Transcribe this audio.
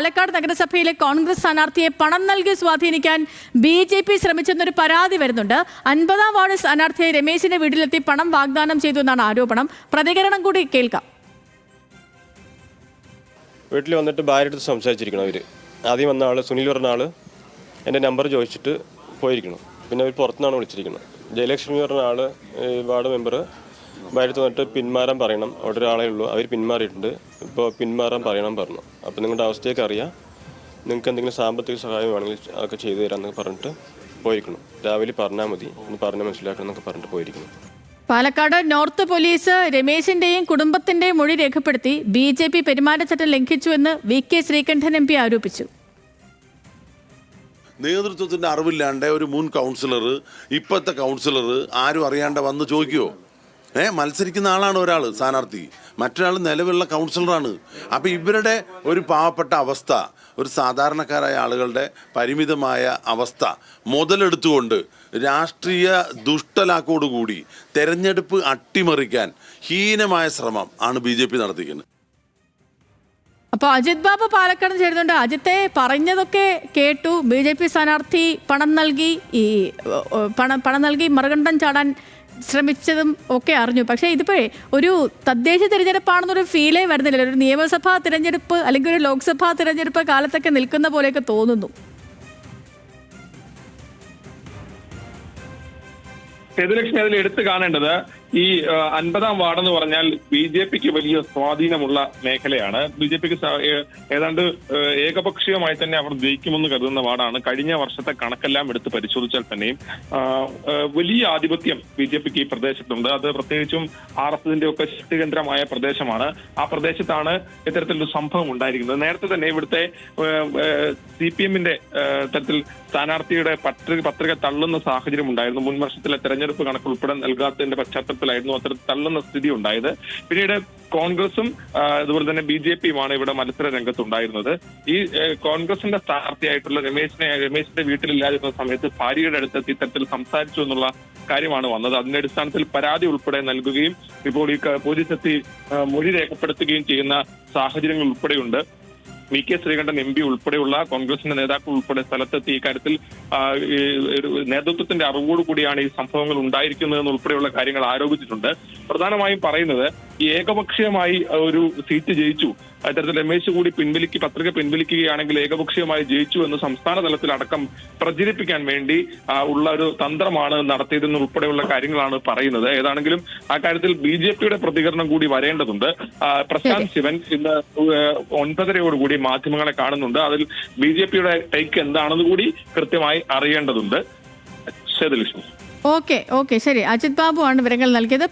പാലക്കാട് നഗരസഭയിലെ കോൺഗ്രസ് സ്ഥാനാർത്ഥിയെ പണം നൽകി സ്വാധീനിക്കാൻ ബി ജെ പി ശ്രമിച്ചെന്നൊരു പരാതി വരുന്നുണ്ട്. അൻപതാം വാർഡ് സ്ഥാനാർത്ഥിയെ രമേശിന്റെ വീട്ടിലെത്തി പണം വാഗ്ദാനം ചെയ്തു എന്നാണ് ആരോപണം. പ്രതികരണം കൂടി കേൾക്കാം. വീട്ടിൽ വന്നിട്ട് ഭാര്യ അടുത്ത് സംസാരിച്ചിരിക്കണം അവർ ആദ്യം വന്ന ആൾ സുനിൽ പറഞ്ഞ ആൾ എന്റെ നമ്പർ ചോദിച്ചിട്ട് പോയിരിക്കണം പിന്നെ അവർ പുറത്തുനിന്നാണ് വിളിച്ചിരിക്കുന്നത്. ജയലക്ഷ്മി പറഞ്ഞ ആൾ വാർഡ് മെമ്പർ ഭാര്യ വന്നിട്ട് പിന്മാറാൻ പറയണം. അവിടെ ഒരാളേ ഉള്ളൂ. അവർ പിന്മാറിയിട്ടുണ്ട്. ഇപ്പോൾ പിന്മാറാൻ പറയണം പറഞ്ഞു. അപ്പോൾ നിങ്ങളുടെ അവസ്ഥയൊക്കെ അറിയാം. നിങ്ങൾക്ക് എന്തെങ്കിലും സാമ്പത്തിക സഹായം വേണമെങ്കിൽ അതൊക്കെ ചെയ്തു തരാമെന്നൊക്കെ പറഞ്ഞിട്ട് പോയിരിക്കണം രാവിലെ പറഞ്ഞാൽ മതി. ഒന്ന് പറഞ്ഞ് മനസ്സിലാക്കണം എന്നൊക്കെ പറഞ്ഞിട്ട് പോയിരിക്കണം പാലക്കാട് നോർത്ത് പോലീസ് രമേശിന്റെയും കുടുംബത്തിന്റെയും മൊഴി രേഖപ്പെടുത്തി ബി ജെ പി പെരുമാറ്റച്ചട്ടം ലംഘിച്ചുവെന്ന് V K Sreekandan M P ആരോപിച്ചു. നേതൃത്വത്തിന്റെ അറിവില്ലാണ്ട് ഒരു മുൻ കൗൺസിലർ ഇപ്പോഴത്തെ കൗൺസിലർ ആരും അറിയാണ്ട് വന്ന് ചോദിക്കുവോ? ഏ മത്സരിക്കുന്ന ആളാണ് ഒരാൾ സ്ഥാനാർത്ഥി. മറ്റൊരാൾ നിലവിലുള്ള കൗൺസിലറാണ്. അപ്പൊ ഇവരുടെ ഒരു പാവപ്പെട്ട അവസ്ഥ ഒരു സാധാരണക്കാരായ ആളുകളുടെ പരിമിതമായ അവസ്ഥ മുതലെടുത്തുകൊണ്ട് രാഷ്ട്രീയ ദുഷ്ടലാക്കോടുകൂടി തെരഞ്ഞെടുപ്പ് അട്ടിമറിക്കാൻ ഹീനമായ ശ്രമം ആണ് ബി ജെ പി നടത്തിക്കുന്നത് അപ്പൊ അജിത് ബാബു പാലക്കാട് ചേരുന്നുണ്ട്. അജിത്തെ പറഞ്ഞതൊക്കെ കേട്ടു. ബി ജെ പി സ്ഥാനാർത്ഥി പണം നൽകി ഈ പണം പണം നൽകി മറുകണ്ഠം ചാടാൻ ശ്രമിച്ചതും ഒക്കെ അറിഞ്ഞു. പക്ഷേ ഇതിപ്പോഴേ ഒരു തദ്ദേശ തിരഞ്ഞെടുപ്പാണെന്നൊരു ഫീലേ വരുന്നില്ല. ഒരു നിയമസഭാ തിരഞ്ഞെടുപ്പ് അല്ലെങ്കിൽ ഒരു ലോക്സഭാ തിരഞ്ഞെടുപ്പ് കാലത്തൊക്കെ നിൽക്കുന്ന പോലെയൊക്കെ തോന്നുന്നു. ലക്ഷ്മി അതിൽ എടുത്തു കാണേണ്ടത് ഈ അൻപതാം വാർഡ് എന്ന് പറഞ്ഞാൽ ബി ജെ പിക്ക് വലിയ സ്വാധീനമുള്ള മേഖലയാണ്. ബി ജെ പിക്ക് ഏതാണ്ട് ഏകപക്ഷീയമായി തന്നെ അവർ ജയിക്കുമെന്ന് കരുതുന്ന വാർഡാണ്. കഴിഞ്ഞ വർഷത്തെ കണക്കെല്ലാം എടുത്ത് പരിശോധിച്ചാൽ തന്നെയും വലിയ ആധിപത്യം ബി ജെ പിക്ക് ഈ പ്രദേശത്തുണ്ട്. അത് പ്രത്യേകിച്ചും ആർ എസ് എസിന്റെ ഒക്കെ ശക്തികേന്ദ്രമായ പ്രദേശമാണ്. ആ പ്രദേശത്താണ് ഇത്തരത്തിലൊരു സംഭവം ഉണ്ടായിരിക്കുന്നത്. നേരത്തെ തന്നെ ഇവിടുത്തെ സി പി എമ്മിന്റെ തരത്തിൽ സ്ഥാനാർത്ഥിയുടെ പത്രിക പത്രിക തള്ളുന്ന സാഹചര്യം ഉണ്ടായിരുന്നു. മുൻ വർഷത്തിലെ തെരഞ്ഞെടുപ്പ് കണക്ക് ഉൾപ്പെടെ നൽകാത്തതിന്റെ പശ്ചാത്തലത്തിലായിരുന്നു അത്ര തള്ളുന്ന സ്ഥിതി ഉണ്ടായത് പിന്നീട് കോൺഗ്രസും അതുപോലെ തന്നെ ബി ജെ പിയുമാണ് ഇവിടെ മത്സര രംഗത്തുണ്ടായിരുന്നത്. ഈ കോൺഗ്രസിന്റെ സ്ഥാനാർത്ഥിയായിട്ടുള്ള രമേശിനെ രമേശിന്റെ വീട്ടിലില്ലാതിരുന്ന സമയത്ത് ഭാര്യയുടെ അടുത്ത് ഇത്തരത്തിൽ സംസാരിച്ചു എന്നുള്ള കാര്യമാണ് വന്നത്. അതിന്റെ അടിസ്ഥാനത്തിൽ പരാതി ഉൾപ്പെടെ നൽകുകയും ഇപ്പോൾ ഈ ക- പോലീസ് എത്തി മൊഴി രേഖപ്പെടുത്തുകയും ചെയ്യുന്ന സാഹചര്യങ്ങൾ ഉൾപ്പെടെയുണ്ട്. V K Sreekandan M P ഉൾപ്പെടെയുള്ള കോൺഗ്രസിന്റെ നേതാക്കൾ ഉൾപ്പെടെ സ്ഥലത്തെത്തി ഇക്കാര്യത്തിൽ നേതൃത്വത്തിന്റെ അറിവോടുകൂടിയാണ് ഈ സംഭവങ്ങൾ ഉണ്ടായിരിക്കുന്നതെന്ന് ഉൾപ്പെടെയുള്ള കാര്യങ്ങൾ ആരോപിച്ചിട്ടുണ്ട്. പ്രധാനമായും പറയുന്നത് ഏകപക്ഷീയമായി ഒരു സീറ്റ് ജയിച്ചു. അത്തരത്തിൽ രമേശ് കൂടി പിൻവലിക്ക് പത്രിക പിൻവലിക്കുകയാണെങ്കിൽ ഏകപക്ഷീയമായി ജയിച്ചു എന്ന് സംസ്ഥാന തലത്തിൽ അടക്കം പ്രചരിപ്പിക്കാൻ വേണ്ടി ഉള്ള ഒരു തന്ത്രമാണ് നടത്തിയതെന്ന് ഉൾപ്പെടെയുള്ള കാര്യങ്ങളാണ് പറയുന്നത്. ഏതാണെങ്കിലും ആ കാര്യത്തിൽ ബി ജെ പിയുടെ പ്രതികരണം കൂടി വരേണ്ടതുണ്ട്. പ്രശാന്ത് ശിവൻ ഇന്ന് ഒൻപതരയോടുകൂടി മാധ്യമങ്ങളെ കാണുന്നുണ്ട്. അതിൽ ബി ജെ പിയുടെ ടേക്ക് എന്താണെന്ന് കൂടി കൃത്യമായി അറിയേണ്ടതുണ്ട്. സേതുലക്ഷ്മി ഓക്കെ ഓക്കെ ശരി. അജിത് ബാബു ആണ് വിവരങ്ങൾ നൽകിയത്.